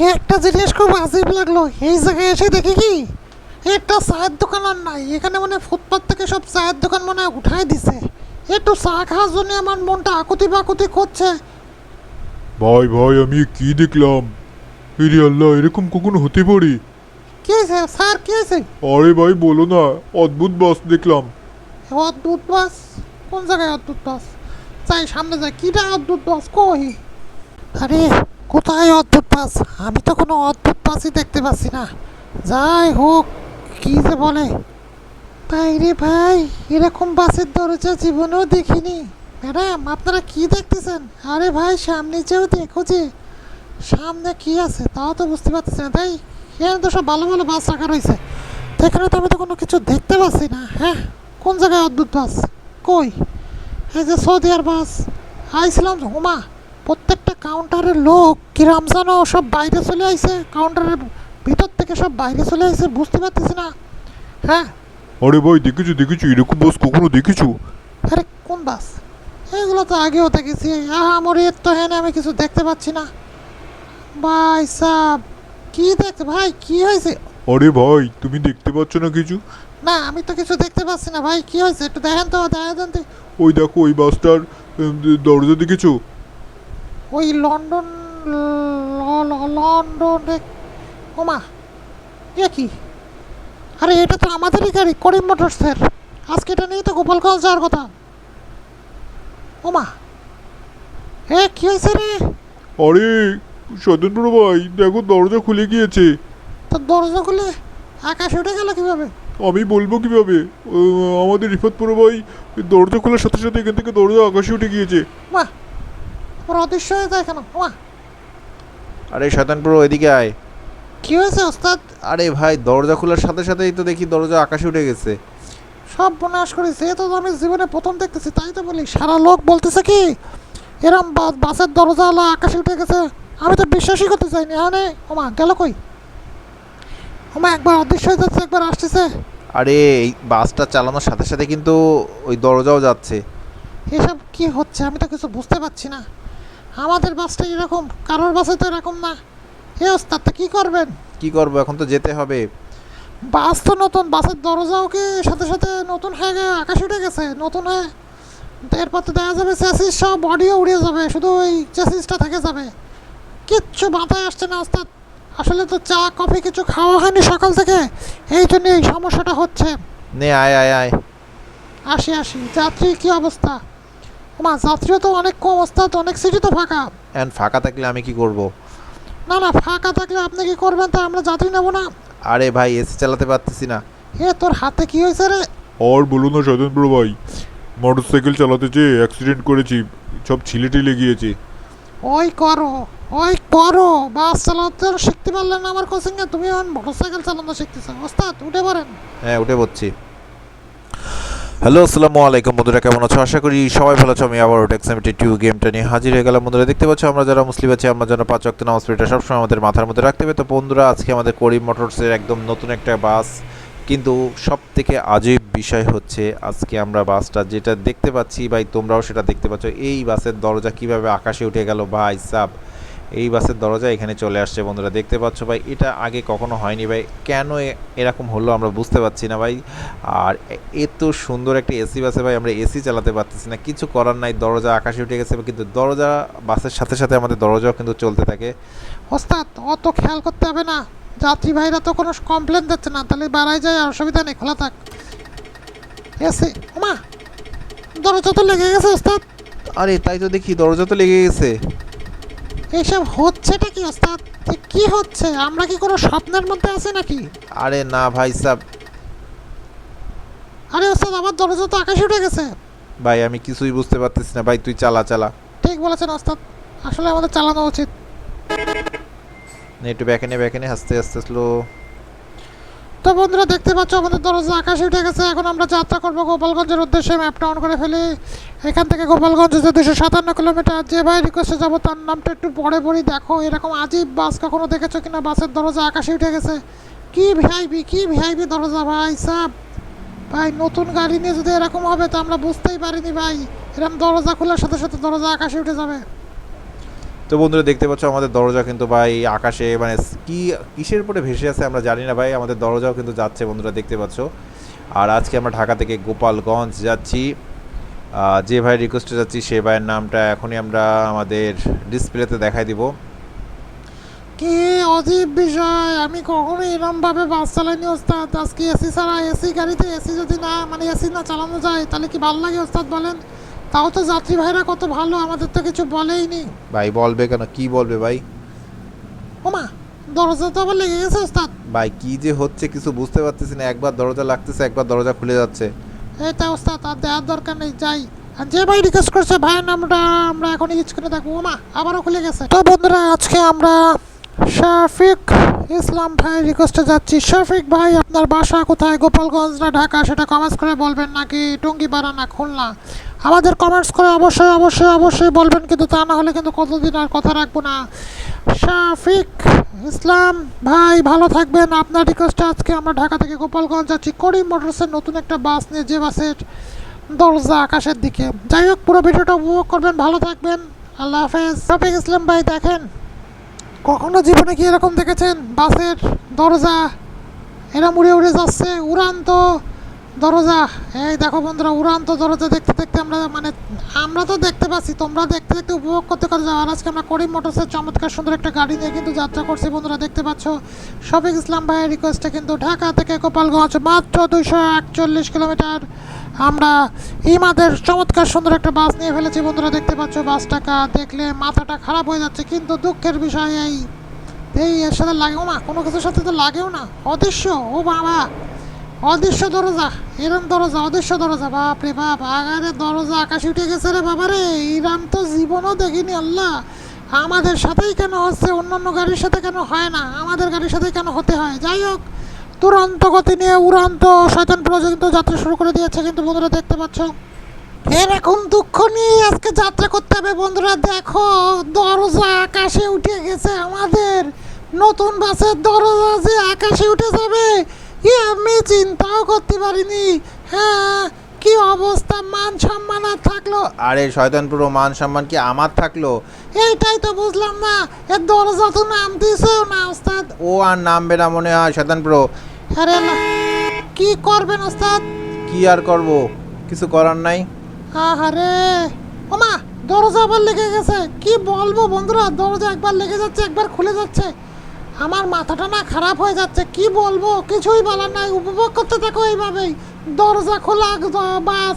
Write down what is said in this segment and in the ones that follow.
একটা জিনিস খুব আজীব লাগল। এই জায়গায় এসে দেখি কি? একটা চায়ের দোকান আর নাই। এখানে মানে ফুটপাত থেকে সব চায়ের দোকান মনে হয় উঠাই দিছে। একটু চা খাওয়ার জন্য আমার মনটা আকুতি বাকুতি করছে। ভাই ভাই আমি কি দেখলাম? এরে আল্লাহ এরকম কখনো হতে পারে? কি হয়েছে? স্যার কি হয়েছে? আরে ভাই বলো না অদ্ভুত বাস দেখলাম। অদ্ভুত বাস? কোন জায়গায় অদ্ভুত বাস? চাই সামনে যাই। কিটা অদ্ভুত বাস? কই? আরে কোথায় অদ্ভুত বাস আমি তো কোনো অদ্ভুত বাসই দেখতে পাচ্ছি না। যাই হোক, কি যে বলে। তাই রে ভাই, এরকম বাসের দরজা জীবনেও দেখিনি। ম্যাডাম, আপনারা কি দেখতেছেন? আরে ভাই, সামনে যেও দেখো যে। সামনে কি আছে? তাও তো বুঝতে পারতেছি না। তাই এখানে তো সব ভালো ভালো বাস রাখা রয়েছে। এখানে তো আমি তো কোনো কিছু দেখতে পাচ্ছি না হ্যাঁ? কোন জায়গায় অদ্ভুত বাস? কই? এই যে সৌদি আর বাস। আইছিলাম হুমা প্রত্যেকটা কাউন্টারের লোক কিরাম জানো সব বাইরে চলে আইছে? কাউন্টারের ভিতর থেকে সব বাইরে চলে আইছে বুঝতে পারতেছি না। হ্যাঁ? আরে ভাই দেখেছ দেখেছ? এরকম বাস কখনো দেখেছ? আরে কোন বাস? এগুলো তো আগেও দেখেছি। আমার এর তো হ্যাঁ আমি কিছু দেখতে পাচ্ছি না। ভাই সাব কি দেখতে ভাই কি হয়েছে? আরে ভাই তুমি দেখতে পাচ্ছ না কিছু? না আমি তো কিছু দেখতে পাচ্ছি না ভাই কি হয়েছে? একটু দেখেন তো দেখেন। ওই দেখো ওই বাসটার দরজা দেখেছ? ওই লন্ডন লন্ডনে ওমা এ কি? আরে এটা তো আমাদেরই গাড়ি করিম মোটরসের আজকে এটা নিয়ে তো গোপালগঞ্জ যাওয়ার কথা। ওমা এ কি হয়েছে রে? আরে স্বতন্ত্র ভাই দেখো দরজা খুলে গিয়েছে। তো দরজা খুলে আকাশে উঠে গেল কীভাবে? আমি বলব কীভাবে? আমাদের রিফাতপুর ভাই দরজা খোলার সাথে সাথে এখান থেকে দরজা আকাশে উঠে গিয়েছে। মা ওর অদৃশ্য হয়ে যায় কেন? ওমা। আরে শয়তানপুর ওইদিকে আয়। কি হয়েছে ওস্তাদ? আরে ভাই দরজা খোলার সাথে সাথেই তো দেখি দরজা আকাশে উঠে গেছে। সব বনাশ করেছে এ তো আমি জীবনে প্রথম দেখতেছি তাই তো বলি সারা লোক বলতেছে কি এরম বাসের দরজা আলো আকাশে উঠে গেছে আমি তো বিশ্বাসই করতে চাইনি। আনে ওমা গেল কই? ওমা একবার অদৃশ্য হয়ে যাচ্ছে একবার আসতেছে। আরে এই বাসটা চালানোর সাথে সাথে কিন্তু ওই দরজাও যাচ্ছে। এসব কি হচ্ছে আমি তো কিছু বুঝতে পারছি না। আমাদের বাসটা এরকম কারোর বাসে তো এরকম না। এ ওস্তাদ তো কী করবেন? কি করব এখন তো যেতে হবে। বাস তো নতুন বাসের দরজাও কি সাথে সাথে নতুন হয়ে গে আকাশে উঠে গেছে? নতুন হয়ে? এরপর তো দেখা যাবে চ্যাসিস সব বডিও উড়ে যাবে শুধু ওই চ্যাসিসটা থেকে যাবে। কিচ্ছু মাথায় আসছে না ওস্তাদ। আসলে তো চা কফি কিছু খাওয়া হয়নি সকাল থেকে। এই জন্য এই সমস্যাটা হচ্ছে। নে আয় আয় আয়। আসি আসি। যাত্রী কি অবস্থা? মা যাত্রীও তো অনেক কম ওস্তাদ অনেক সিটি তো ফাঁকা। এখন ফাঁকা থাকলে আমি কি করব। না না ফাঁকা থাকলে আপনি কি করবেন? তা আমরা যাত্রী নেব না। আরে ভাই এসি চালাতে পারতেছি না। এ তোর হাতে কি হয়েছে রে? আর বলো না স্বতন্ত্র ভাই মোটর সাইকেল চালাতে যেয়ে অ্যাক্সিডেন্ট করেছি সব ছিলে টিলে গিয়েছে ওই করো ওই করো বাস চালাতে শিখতে পারলে না আমার কোচিং তুমি এখন মোটরসাইকেল চালানো শিখতেছো। ওস্তাদ উঠে পারেন হ্যাঁ উঠে পড়ছি। হ্যালো, আসসালামু আলাইকুম বন্ধুরা, কেমন আছো? আশা করি সবাই ভালো আছো। আমি আবার টেক্সামিটি টু গেমটা নিয়ে হাজির হয়ে গেলাম। বন্ধুরা, দেখতে পাচ্ছ আমরা যারা মুসলিম আছি, আমরা যেন পাঁচ অক্ট নামাজ পড়ি এটা সবসময় আমাদের মাথার মধ্যে রাখতে হবে। তো বন্ধুরা, আজকে আমাদের করিম মোটরসের একদম নতুন একটা বাস। কিন্তু সব থেকে আজীব বিষয় হচ্ছে, আজকে আমরা বাসটা যেটা দেখতে পাচ্ছি, ভাই, তোমরাও সেটা দেখতে পাচ্ছ। এই বাসের দরজা কীভাবে আকাশে উঠে গেল, ভাই, সাব। এই বাসের দরজা এখানে চলে আসছে বন্ধুরা। দেখতে পাচ্ছ ভাই, এটা আগে কখনো হয়নি ভাই। কেন এরকম হলো আমরা বুঝতে পারছি না ভাই। আর এত সুন্দর একটা এসি বাসে ভাই আমরা এসি চালাতে পারতেছি না। কিছু করার নাই, দরজা আকাশে উঠে গেছে, কিন্তু দরজা বাসের সাথে সাথে আমাদের দরজাও কিন্তু চলতে থাকে। ওস্তাদ, অত খেয়াল করতে হবে না। যাত্রী ভাইরা তো কোনো কমপ্লেন দিচ্ছে না। তাহলে বাড়াই যায়, আর অসুবিধা নেই, খোলা থাক। এসে, ওমা, দরজা তো লেগে গেছে, ওস্তাদ। আরে, তাই তো দেখি, দরজা তো লেগে গেছে। এইসব হচ্ছেটা কি ওস্তাদ? কি হচ্ছে? আমরা কি কোনো স্বপ্নের মধ্যে আছি নাকি? আরে না ভাই সাহেব আরে ওস্তাদ আমার দরজা তো আকাশে উঠে গেছে। ভাই আমি কিছুই বুঝতে পারতেছি না। ভাই তুই চালা চালা। ঠিক বলেছেন ওস্তাদ। আসলে আমাদের চালানো উচিত। একটু ব্যাকেনে নে হাসতে আস্তে স্লো তো বন্ধুরা দেখতে পাচ্ছ আমাদের দরজা আকাশে উঠে গেছে। এখন আমরা যাত্রা করব গোপালগঞ্জের উদ্দেশ্যে ম্যাপটা অন করে ফেলি। এখান থেকে গোপালগঞ্জ যে দুশো সাতান্ন কিলোমিটার, যে ভাই রিকোয়েস্টে যাব, তার নামটা একটু পরে পরে দেখো, এরকম আজীব বাস কখনো দেখেছ কিনা? বাসের দরজা আকাশে উঠে গেছে। কি ভিআইপি কি ভিআইপি দরজা ভাই, সাব। ভাই, নতুন গাড়ি নিয়ে যদি এরকম হবে, তো আমরা বুঝতেই পারিনি ভাই। এরকম দরজা খোলার সাথে সাথে দরজা আকাশে উঠে যাবে। তো বন্ধুরা দেখতে পাচ্ছ আমাদের দরজা কিন্তু ভাই আকাশে মানে কি, কিসের উপরে ভেসে আছে আমরা জানি না ভাই, আমাদের দরজাও কিন্তু যাচ্ছে বন্ধুরা দেখতে পাচ্ছ। আর আজকে আমরা ঢাকা থেকে গোপালগঞ্জ যাচ্ছি। যে ভাই রিকোয়েস্টে যাচ্ছি, সে ভাইয়ের নামটা এখনই আমরা আমাদের ডিসপ্লেতে দেখাই দিব। কি অজীব বিষয়, আমি কখনো এরম ভাবে বাস চালাইনি ওস্তাদ। আজকে এসি ছাড়া এসি গাড়িতে এসি যদি না মানে এসি না চালানো যায়, তাহলে কি ভালো লাগে ওস্তাদ বলেন? তাও তো যাত্রী ভাইরা কত ভালো আমাদের তো কিছু বলেইনি ভাই বলবে কেন? কি বলবে ভাই? ওমা দরজা তো আবার লেগে গেছে ওস্তাদ। ভাই কি যে হচ্ছে কিছু বুঝতে পারতেছি না একবার দরজা লাগতেছে একবার দরজা খুলে যাচ্ছে। এটা ওস্তাদ আর দেওয়ার দরকার নেই যাই। আর যে ভাই রিকোয়েস্ট করছে ভাইয়ের নামটা আমরা এখন ইউজ করে দেখব। ওমা আবারও খুলে গেছে। তো বন্ধুরা আজকে আমরা শফিক ইসলাম ভাই রিকোয়েস্টে যাচ্ছি। শফিক ভাই আপনার বাসা কোথায়? গোপালগঞ্জ না ঢাকা? সেটা কমেন্টস করে বলবেন নাকি টঙ্গিপাড়া না খুলনা? আমাদের কমেন্টস করে অবশ্যই অবশ্যই অবশ্যই বলবেন, কিন্তু তা না হলে কিন্তু কতদিন আর কথা রাখব না। শাফিক ইসলাম, ভাই ভালো থাকবেন। আপনার রিকোয়েস্টে আজকে আমরা ঢাকা থেকে গোপালগঞ্জ যাচ্ছি। করিম মোটরসের নতুন একটা বাস নিয়ে, যে বাসের দরজা আকাশের দিকে। যাই হোক, পুরো ভিডিওটা উপভোগ করবেন, ভালো থাকবেন। আল্লাহ হাফেজ। শফিক ইসলাম ভাই, দেখেন, কখনো জীবনে কি এরকম দেখেছেন? বাসের দরজা এরা উড়ে উড়ে যাচ্ছে উড়ান্ত দরজা। এই দেখো বন্ধুরা, উড়ান্ত দরজা দেখতে দেখতে আমরা মানে আমরা তো দেখতে পাচ্ছি, তোমরা দেখতে দেখতে উপভোগ করতে করতে যাও আর আজকে আমরা করিম মোটরসের চমৎকার সুন্দর একটা গাড়ি নিয়ে কিন্তু যাত্রা করছি বন্ধুরা, দেখতে পাচ্ছ? শফিক ইসলাম ভাইয়ের রিকোয়েস্টে কিন্তু ঢাকা থেকে গোপালগঞ্জ, মাত্র দুইশো একচল্লিশ কিলোমিটার। আমরা ইমাদের চমৎকার সুন্দর একটা বাস নিয়ে ফেলেছি বন্ধুরা, দেখতে পাচ্ছ? বাসটাকা দেখলে মাথাটা খারাপ হয়ে যাচ্ছে, কিন্তু দুঃখের বিষয় এই। এই, এর সাথে লাগেও না, কোনো কিছুর সাথে তো লাগেও না, অদৃশ্য, ও বাবা। অদৃশ্য দরজা, এরম দরজা, অদৃশ্য দরজা বাপ রে বাপ, আগারে দরজা, আকাশে উঠে গেছে রে বাবা রে। ইরাম তো জীবনও দেখিনি আল্লাহ। আমাদের সাথেই কেন হচ্ছে? অন্যান্য গাড়ির সাথে কেন হয় না? আমাদের গাড়ির সাথে কেন হতে হয়? যাই হোক তুরন্ত গতি নিয়ে উড়ান্ত শয়তান পর্যন্ত যাত্রা শুরু করে দিয়েছে। কিন্তু বন্ধুরা, দেখতে পাচ্ছ? এরকম দুঃখ নিয়ে আজকে যাত্রা করতে হবে। বন্ধুরা, দেখো, দরজা আকাশে উঠে গেছে আমাদের। নতুন বাসের দরজা যে আকাশে উঠে যাবে আমি চিন্তাও করতে পারিনি। হ্যাঁ কি অবস্থা? মান সম্মান আর থাকল? আরে শয়তানপুরো মান সম্মান কি আমার থাকল? এইটাই তো বুঝলাম না। এর দরজা তো নামতেছেও না, ওস্তাদ। ও আর নামবে না মনে হয় শয়তানপুরো আরে কি করবেন, ওস্তাদ? কি আর করব? কিছু করার নাই। আহারে! ওমা দরজা আবার লেগে গেছে। কি বলব বন্ধুরা, দরজা একবার লেগে যাচ্ছে, একবার খুলে যাচ্ছে। আমার মাথাটা না খারাপ হয়ে যাচ্ছে কি বলব? কিছুই বলার নাই উপভোগ করতে থাকো এইভাবেই। দরজা খোলা বাস।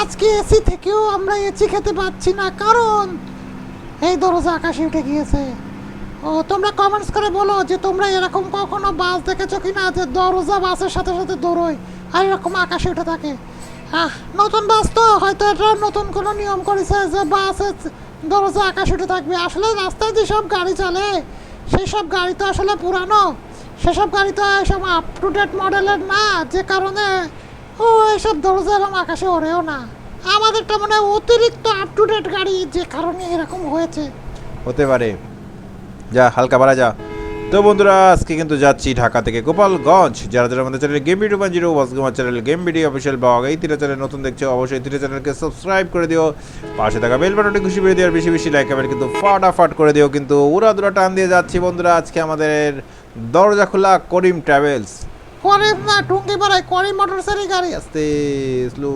আজকে এসি থেকেও আমরা এসি খেতে পাচ্ছি না কারণ এই দরজা আকাশে উঠে গিয়েছে। ও তোমরা কমেন্টস করে বলো যে তোমরা এরকম কখনো বাস দেখেছ কি না যে দরজা বাসের সাথে সাথে দৌড়োয় আর এরকম আকাশে উঠে থাকে। আহ, নতুন বাস তো হয়তো এটা নতুন কোনো নিয়ম করেছে যে বাসের দরজা আকাশে উঠে থাকবে। আসলে রাস্তায় যেসব গাড়ি চলে সেই সব গাড়ি তো আসলে পুরানো। সেসব গাড়ি তো এসব আপ টু ডেট মডেলের না, যে কারণে ও, এসব দরজা এরম আকাশে ওড়েও না। আমাদেরটা মানে অতিরিক্ত আপ টু ডেট গাড়ি, যে কারণে এরকম হয়েছে। হতে পারে। যা, হালকা বাড়া যা। তো বন্ধুরা, আজকে কিন্তু যাচ্ছি ঢাকা থেকে গোপালগঞ্জ। যারা যারা আমাদের চ্যানেল গেম ভিডিও পান zero channel game video official blog এই তিরা চ্যানেল নতুন দেখছ, অবশ্যই তিরা চ্যানেলকে সাবস্ক্রাইব করে দিও। পাশে থাকা বেল বাটনটি খুশি করে দিও, আর বেশি বেশি লাইক কমেন্ট কিন্তু ফাটাফাট করে দিও। কিন্তু উড়া দুরা টান দিয়ে যাচ্ছি বন্ধুরা, আজকে আমাদের দরজা খোলা করিম ট্রাভেলস করিম না টুঙ্গি পাড়ায় করিম মোটরসাইকেল গাড়ি আস্তে। স্লো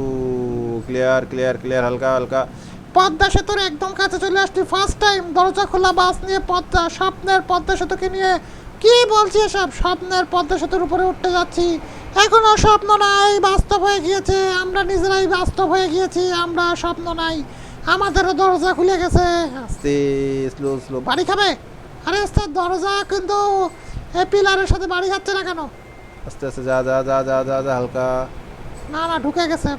ক্লিয়ার ক্লিয়ার ক্লিয়ার হালকা হালকা। পদ্মা সেতুর একদম কাছে চলে আসছি ফার্স্ট টাইম দরজা খোলা বাস নিয়ে পদ্মা স্বপ্নের পদ্মা সেতুকে নিয়ে। কি বলছি এসব? স্বপ্নের পদ্মা সেতুর উপরে উঠতে যাচ্ছি। এখনও স্বপ্ন নাই বাস্তব হয়ে গিয়েছে। আমরা নিজেরাই বাস্তব হয়ে গিয়েছি আমরা স্বপ্ন নাই। আমাদেরও দরজা খুলে গেছে। আস্তে স্লো স্লো বাড়ি খাবে? আরে ওস্তাদ দরজা কিন্তু পিলারের সাথে বাড়ি খাচ্ছে না কেন? আস্তে আস্তে যা যা যা যা যা যা হালকা। না না ঢুকে গেছে।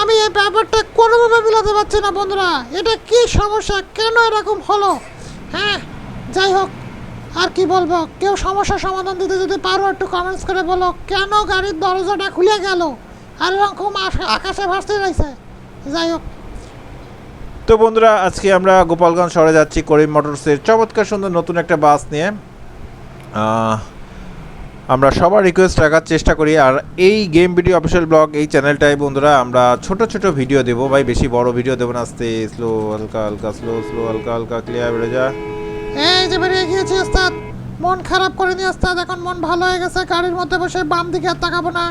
আমি এই ব্যাপারটা কোনোভাবে মিলাতে পারছি না বন্ধুরা। এটা কি সমস্যা? কেন এরকম হলো? হ্যাঁ যাই হোক, আর কি বলব? কেউ সমস্যার সমাধান দিতে যদি পারো, একটু কমেন্টস করে বলো, কেন গাড়ির দরজাটা খুলে গেল? আর এরকম আকাশে ভাসতে রয়েছে। যাই হোক। তো বন্ধুরা, আজকে আমরা গোপালগঞ্জ শহরে যাচ্ছি, করিম মোটরসের চমৎকার সুন্দর নতুন একটা বাস নিয়ে। আমরা সবার রিকোয়েস্ট রাখার চেষ্টা করি। আর এই গেম ভিডিও অফিসিয়াল ব্লগ এই চ্যানেলটায় বন্ধুরা, আমরা ছোট ছোট ভিডিও দেবো। ভাই, বেশি বড় ভিডিও দেবো না। আস্তে স্লো হালকা হালকা স্লো স্লো হালকা হালকা ক্লিয়ার বেড়ে যা। এই যে বেরিয়ে গিয়েছি, ওস্তাদ। মন খারাপ করে নিয়ে ওস্তাদ। এখন মন ভালো হয়ে গেছে। গাড়ির মধ্যে বসে বাম দিকে আর তাকাবো না।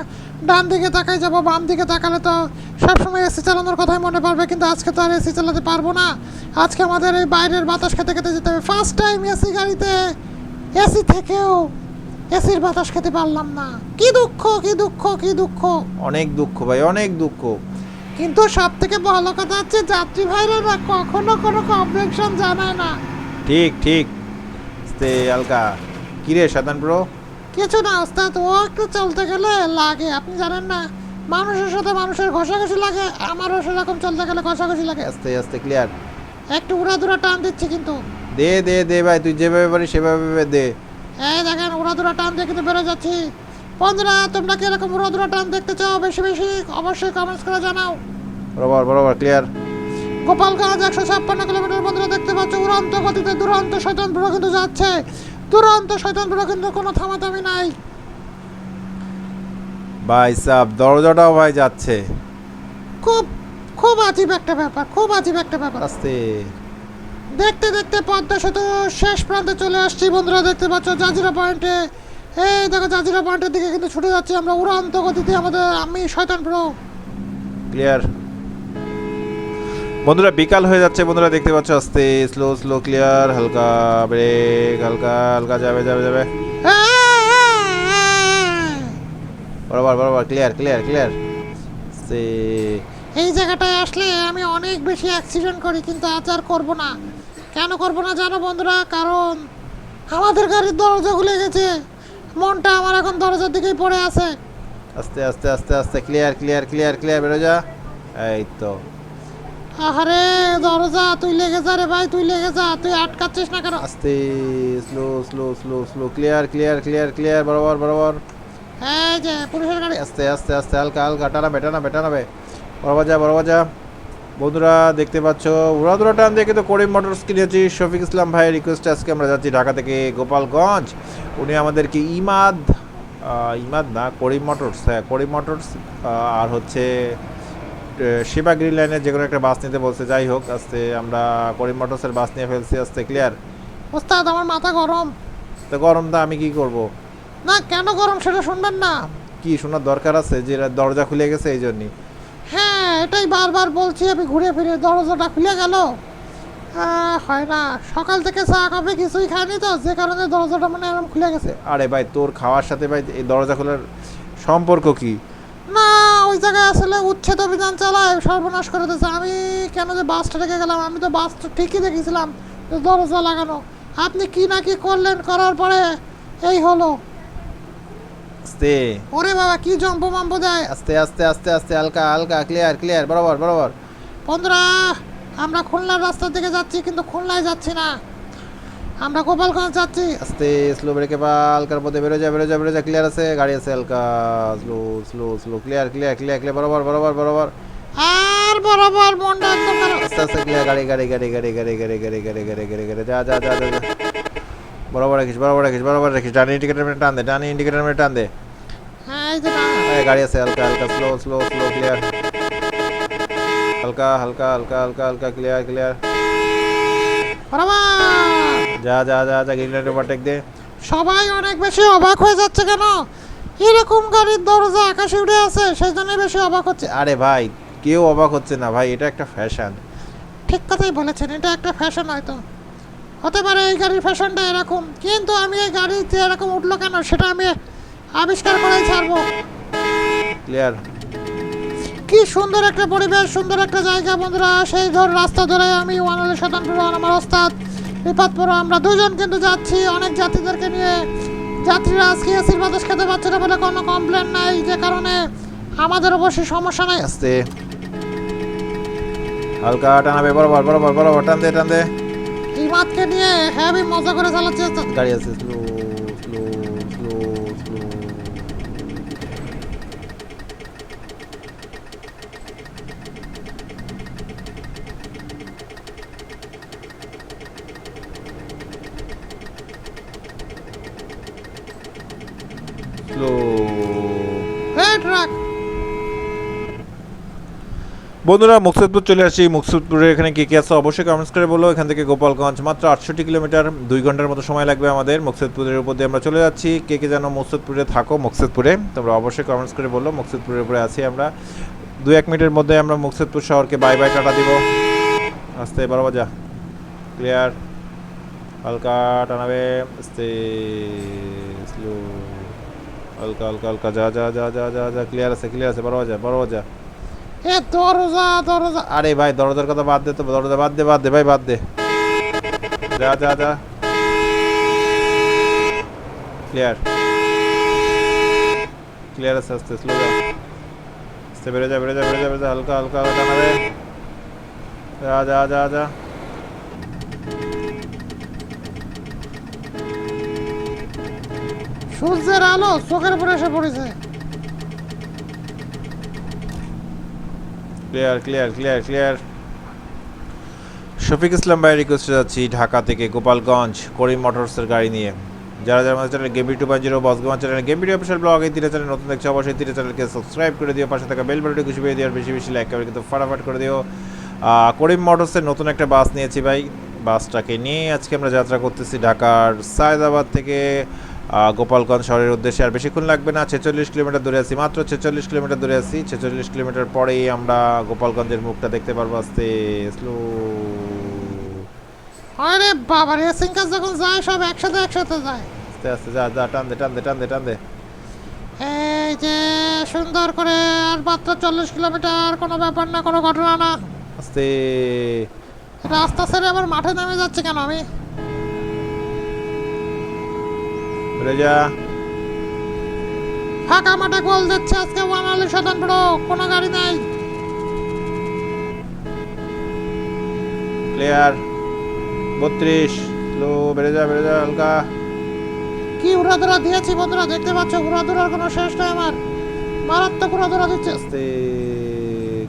ডান দিকে তাকাই যাব। বাম দিকে তাকালে তো সবসময় এসি চালানোর কথাই মনে পড়বে। কিন্তু আজকে তো আর এসি চালাতে পারব না। আজকে আমাদের এই বাইরের বাতাস খেতে খেতে যেতে হবে। ফার্স্ট টাইম এসি গাড়িতে। এসি থেকেও। এসির বাতাস খেতে পারলাম না। কি দুঃখ কি দুঃখ কি দুঃখ। অনেক দুঃখ ভাই অনেক দুঃখ। কিন্তু সব থেকে ভালো কথা হচ্ছে যাত্রী ভাইরা না কখনো কোনো কমপ্লেকশন জানায় না। ঠিক ঠিক। আস্তে হালকা কিরে সাধান ব্রো? কিছু না ওস্তাদ ও একটু চলতে গেলে লাগে আপনি জানেন না। মানুষের সাথে মানুষের ঘষাঘষি লাগে আমারও সেরকম চলতে গেলে ঘষাঘষি লাগে। আস্তে আস্তে ক্লিয়ার একটু উড়াদুরা টান দিচ্ছি কিন্তু। দে দে দে ভাই তুই যেভাবে পারিস সেভাবে দে। এই দেখেন উড়াদুরা টান দিয়ে কিন্তু বেরো যাচ্ছি। বন্ধুরা তোমরা কি এরকম উড়াদুরা টান দেখতে চাও? বেশি বেশি অবশ্যই কমেন্টস করে জানাও। বরাবর বরাবর ক্লিয়ার গোপালগঞ্জ একশো ছাপ্পান্ন কিলোমিটার বন্ধুরা দেখতে পাচ্ছ উড়ন্ত গতিতে দুরন্ত শয়তান বুড়ো কিন্তু যাচ্ছে। দুরন্ত শয়তান বুড়ো কিন্তু কোনো থামাথামি নাই। ভাই সাব দরজাটাও ভাই যাচ্ছে। খুব খুব আজীব একটা ব্যাপার খুব আজীব একটা ব্যাপার। আস্তে। দেখতে দেখতে পদ্মা সেতু শেষ প্রান্তে চলে আসছি বন্ধুরা দেখতে পাচ্ছ জাজিরা পয়েন্টে। এই দেখো জাজিরা পয়েন্টের দিকে কিন্তু ছুটে যাচ্ছি আমরা উড়ান্ত গতিতে আমাদের আমি শয়তান প্রো ক্লিয়ার বন্ধুরা বিকাল হয়ে যাচ্ছে বন্ধুরা দেখতে পাচ্ছ আস্তে স্লো স্লো ক্লিয়ার হালকা ব্রেক হালকা হালকা যাবে যাবে যাবে। বরাবর বরাবর ক্লিয়ার ক্লিয়ার ক্লিয়ার সে এই জায়গাটায় আসলে আমি অনেক বেশি অ্যাক্সিডেন্ট করি কিন্তু আজ আর করব না। কেন করব না জানো বন্ধুরা? কারণ আমাদের গাড়ির দরজা খুলে গেছে। মনটা আমার এখন দরজার দিকেই পড়ে আছে। আস্তে আস্তে আস্তে আস্তে ক্লিয়ার ক্লিয়ার ক্লিয়ার ক্লিয়ার বেরো যা। এই তো। আহারে দরজা তুই লেগে যা রে ভাই তুই লেগে যা তুই আটকাচ্ছিস না কেন? আস্তে slow slow slow slow clear clear clear clear বরাবর বরাবর। এই যে পুলিশের গাড়ি। আস্তে আস্তে আস্তে হালকা হালকা টানাবে টানাবে টানাবে। বরাবর যা বরাবর যা। বন্ধুরা দেখতে পাচ্ছ উড়াদুরা টান দিয়ে কিন্তু করিম মোটরস কিনেছি। শফিক ইসলাম ভাইয়ের রিকোয়েস্টে আজকে আমরা যাচ্ছি ঢাকা থেকে গোপালগঞ্জ। উনি আমাদেরকে ইমাদ ইমাদ না করিম মোটরস হ্যাঁ করিম মোটরস আর হচ্ছে সেবা গ্রিন লাইনের যে কোনো একটা বাস নিতে বলছে। যাই হোক আস্তে আমরা করিম মোটরসের বাস নিয়ে ফেলছি আস্তে ক্লিয়ার ওস্তাদ আমার মাথা গরম। তো গরম দা আমি কি করব? না কেন গরম সেটা শুনবেন না। কি শোনার দরকার আছে? যে দরজা খুলে গেছে এই জন্যই। হ্যাঁ এটাই বারবার বলছি আমি ঘুরে ফিরে দরজাটা খুলে গেল। হয় না। সকাল থেকে চা কফি কিছুই খাইনি তো যে কারণে দরজাটা মানে এরকম খুলে গেছে। আরে ভাই তোর খাওয়ার সাথে ভাই এই দরজা খোলার সম্পর্ক কি? না ওই জায়গায় আসলে উচ্ছেদ অভিযান চালায় সর্বনাশ করে দিয়েছে। আমি কেন যে বাসটা রেখে গেলাম? আমি তো বাস ঠিকই দেখেছিলাম দরজা লাগানো। আপনি কি না কি করলেন করার পরে এই হলো। আস্তে ওরে বাবা কি জম্প মাম্প দেয় আস্তে আস্তে আস্তে আস্তে হালকা হালকা ক্লিয়ার ক্লিয়ার বরাবর বরাবর বন্ধুরা আমরা খুলনার রাস্তার দিকে যাচ্ছি কিন্তু খুলনায় যাচ্ছি না আমরা গোপালগঞ্জ যাচ্ছি আস্তে স্লো ব্রেকে বা হালকার মধ্যে বেরো যা বেরো যা বেরো যা ক্লিয়ার আছে গাড়ি আছে হালকা slow slow slow clear clear clear clear বরাবর বরাবর বরাবর আর বরাবর মনটা একদম আস্তে আস্তে ক্লিয়ার গাড়ি গাড়ি গাড়ি গাড়ি গাড়ি গাড়ি গাড়ি গাড়ি গাড়ি গাড়ি গাড়ি যা যা যা যা। বরাবর রাখিস বরাবর রাখিস বরাবর রাখিস। ডানি ইন্ডিকেটার মেরে টান দে ডানি ইন্ডিকেটার মেরে টান দে। হ্যাঁ গাড়ি আছে হালকা হালকা স্লো স্লো স্লো ক্লিয়ার হালকা হালকা হালকা হালকা হালকা ক্লিয়ার ক্লিয়ার যা যা যা যা গ্রিন লাইট ওভারটেক দে। সবাই অনেক বেশি অবাক হয়ে যাচ্ছে কেন? এরকম গাড়ির দরজা আকাশে উড়ে আছে সেই জন্য বেশি অবাক হচ্ছে। আরে ভাই কেউ অবাক হচ্ছে না ভাই এটা একটা ফ্যাশন ঠিক কথাই বলেছেন এটা একটা ফ্যাশন হয়তো। হতে পারে এই গাড়ির ফ্যাশনটা এরকম কিন্তু আমি এই গাড়িতে এরকম উঠল কেন সেটা আমি আবিষ্কার করেই ছাড়বো। ক্লিয়ার কি সুন্দর একটা পরিবেশ সুন্দর একটা জায়গা বন্ধুরা সেই ধর রাস্তা ধরে আমি ওয়ানালি শতানপুর আমার ওস্তাদ বিপদপুর আমরা দুজন কিন্তু যাচ্ছি অনেক যাত্রীদেরকে নিয়ে। যাত্রীরা আজকে এসির বাতাস খেতে পারছে না বলে কোনো কমপ্লেন নাই যে কারণে আমাদের অবশ্যই সমস্যা নাই। আস্তে। হালকা টানাবে বরাবর বরাবর বরাবর টান দে টান দে। ইমাদকে নিয়ে হ্যাভি মজা করে চালাচ্ছে। গাড়ি আছে বন্ধুরা, মুকসুদপুর চলে আসি। মুকসুদপুরে এখানে কে কে আছে অবশ্যই কমেন্টস করে বলো। এখান থেকে গোপালগঞ্জ মাত্র আটষট্টি কিলোমিটার, দুই ঘণ্টার মতো সময় লাগবে আমাদের। মুকসুদপুরের উপর দিয়ে আমরা চলে যাচ্ছি। কে কে যেন মুকসুদপুরে থাকো, মুকসুদপুরে, তোমরা অবশ্যই কমেন্টস করে বলো। মুকসুদপুরের উপরে আছি আমরা। দু এক মিনিটের মধ্যে আমরা মুকসুদপুর শহরকে বাই বাই টাটা দিব। আস্তে, বারো বাজা। ক্লিয়ার হালকা টানাবে। আস্তে হালকা হালকা হালকা। যা যা যা যা যা যা ক্লিয়ার আছে ক্লিয়ার আছে। বারো বাজা বারো বাজা। এ, দরজা দরজা। আরে ভাই, দরজার কথা বাদ দে তো, দরজা বাদ দে বাদ দে, ভাই, বাদ দে। যা যা যা। ক্লিয়ার ক্লিয়ার আছে, আস্তে স্লো যা আস্তে, বেড়ে যা বেড়ে যা বেড়ে যা বেড়ে যা, হালকা হালকা হালকা টানাবে যা যা যা যা। সূর্যের আলো চোখের উপরে এসে পড়েছে। Clear clear clear clear Shafiq Islam ভাই রিকোয়েস্টে যাচ্ছি ঢাকা থেকে গোপালগঞ্জ, করিম মোটরসের গাড়ি নিয়ে। যারা যারা আমাদের channel game two point zero বসগঞ্জ channel game video official blog এই তিনটা চ্যানেল নতুন দেখছে অবশ্যই তিনটা চ্যানেলকে সাবস্ক্রাইব করে দিও, পাশে থাকা বেল বাটনটি খুশি পেয়ে দিও, আর বেশি বেশি লাইক করে কিন্তু ফাটাফাট করে দিও। করিম মোটরসের নতুন একটা বাস নিয়েছি ভাই। বাসটাকে নিয়ে আজকে আমরা যাত্রা করতেছি ঢাকার সায়দাবাদ থেকে। গোপালগঞ্জ শহরের উদ্দেশ্যে আর বেশিক্ষণ লাগবে না। ছেচল্লিশ কিলোমিটার দূরে আছি। মাত্র ছেচল্লিশ কিলোমিটার দূরে আছি। ছেচল্লিশ কিলোমিটার পরেই আমরা গোপালগঞ্জের মুখটা দেখতে পারব আস্তে স্লো আরে বাবা রেসিং কাজ যখন যায় সব একসাথে একসাথে যায়। আস্তে আস্তে যা যা টান দে টান দে টান দে টান দে। এই যে সুন্দর করে আর মাত্র চল্লিশ কিলোমিটার কোনো ব্যাপার না কোনো ঘটনা না। আস্তে। রাস্তা ছেড়ে আবার মাঠে নেমে যাচ্ছে কেন আমি? যা। ফাঁকা মাঠে গোল দিচ্ছে আজকে ওয়ান আলী বড় কোনো গাড়ি নাই। প্লেয়ার বত্রিশ। স্লো বেড়ে যা বেড়ে যা হালকা। কি উড়াদুরা দিয়েছি বন্ধুরা দেখতে পাচ্ছ উড়াদুরার কোনো শেষ নাই আমার। মারাত্মক উড়াদুরা দিচ্ছে। আস্তে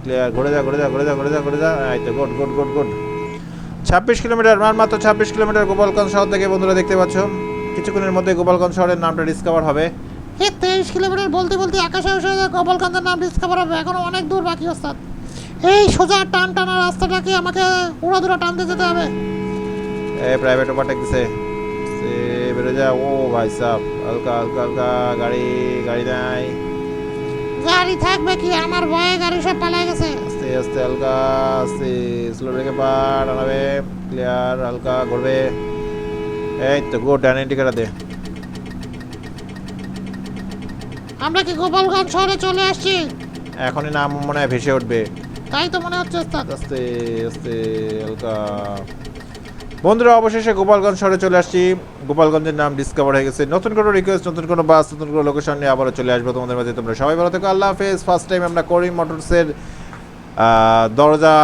ক্লিয়ার ঘুরে যা ঘুরে যা ঘুরে যা ঘুরে যা ঘুরে যা। এই তো গুড গুড গুড গুড ছাব্বিশ কিলোমিটার মান মাত্র ছাব্বিশ কিলোমিটার গোপালগঞ্জ শহর থেকে বন্ধুরা দেখতে পাচ্ছ। কিছুক্ষণের মধ্যে গোপালগঞ্জ শহরের নামটা ডিসকভার হবে। হে তেইশ কিলোমিটার বলতে বলতে আকাশে এসে গোপালগঞ্জের নাম ডিসকভার হবে। এখনও অনেক দূর বাকি ওস্তাদ। এই সোজা টান টানা রাস্তাটাকে আমাকে উড়াদুরা টানতে যেতে হবে। এ প্রাইভেট ওভারটেক দিছে। সে বেরো যা। ও ভাই সাহ হালকা হালকা হালকা গাড়ি গাড়ি নাই। গাড়ি থাকবে কি? আমার ভয়ে গাড়ি সব পালাই গেছে। আস্তে আস্তে হালকা আস্তে স্লো ব্রেকে পা টানাবে। ক্লিয়ার হালকা ঘুরবে। এই তো গো ডান ইন্ডিকেটার দে। আমরা কি গোপালগঞ্জ শহরে চলে আসছি? এখনই নাম মনে হয় ভেসে উঠবে। তাই তো মনে হচ্ছে ওস্তাদ আস্তে আস্তে হালকা। বন্ধুরা অবশেষে গোপালগঞ্জ শহরে চলে আসছি। গোপালগঞ্জের নাম ডিসকভার হয়ে গেছে। নতুন কোনো রিকোয়েস্ট নতুন কোনো বাস নতুন কোনো লোকেশন নিয়ে আবারও চলে আসব তোমাদের মাঝে। তোমরা সবাই ভালো থেকো আল্লাহ হাফেজ। ফার্স্ট টাইম আমরা করিম মোটরসের দরজা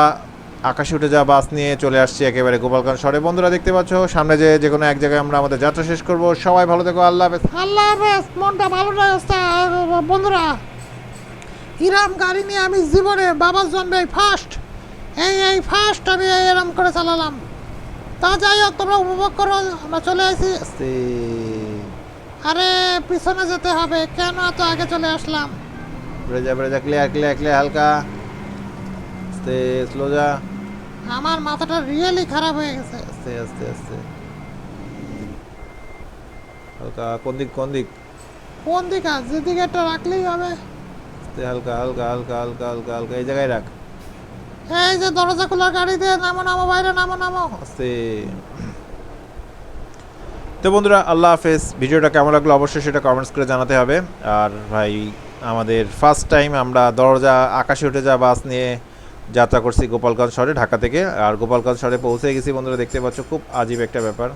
আকাশে উঠে যাওয়া বাস নিয়ে চলে আসছি একেবারে গোপালগঞ্জ শহরে। বন্ধুরা দেখতে পাচ্ছ সামনে যে যে কোনো এক জায়গায় আমরা আমাদের যাত্রা শেষ করব। সবাই ভালো থেকো আল্লাহ হাফেজ। আল্লাহ হাফেজ মনটা ভালো বন্ধুরা ইরাম গাড়ি নিয়ে আমি জীবনে বাবার জন্মে ফার্স্ট এই এই ফার্স্ট আমি এই এরম করে চালালাম। তা যাই হোক তোমরা উপভোগ করো আমরা চলে আসি। আরে পিছনে যেতে হবে কেন এত আগে চলে আসলাম? বেড়ে যা ক্লিয়ার ক্লিয়ার ক্লিয়ার হালকা। আস্তে স্লো যা। আমার মাথাটা রিয়েলি খারাপ হয়ে গেছে। আস্তে আস্তে আস্তে। হালকা কোন দিক কোন দিক? কোন দিক আছে? যেদিকে একটা রাখলেই হবে। আস্তে হালকা হালকা হালকা হালকা হালকা হালকা এই জায়গায় রাখ। এই যে দরজা খোলা গাড়ি দিয়ে নামো নামো বাইরে নামো নামো। আস্তে। তো বন্ধুরা আল্লাহ হাফেজ। ভিডিওটা কেমন লাগল অবশ্যই সেটা কমেন্টস করে জানাতে হবে। আর ভাই আমাদের ফার্স্ট টাইম আমরা দরজা আকাশে উঠে যা বাস নিয়ে যাত্রা করছি গোপালগঞ্জ শহরে, ঢাকা থেকে। আর গোপালগঞ্জ শহরে পৌঁছে গেছি বন্ধুরা, দেখতে পাচ্ছ, খুব আজীব একটা ব্যাপার।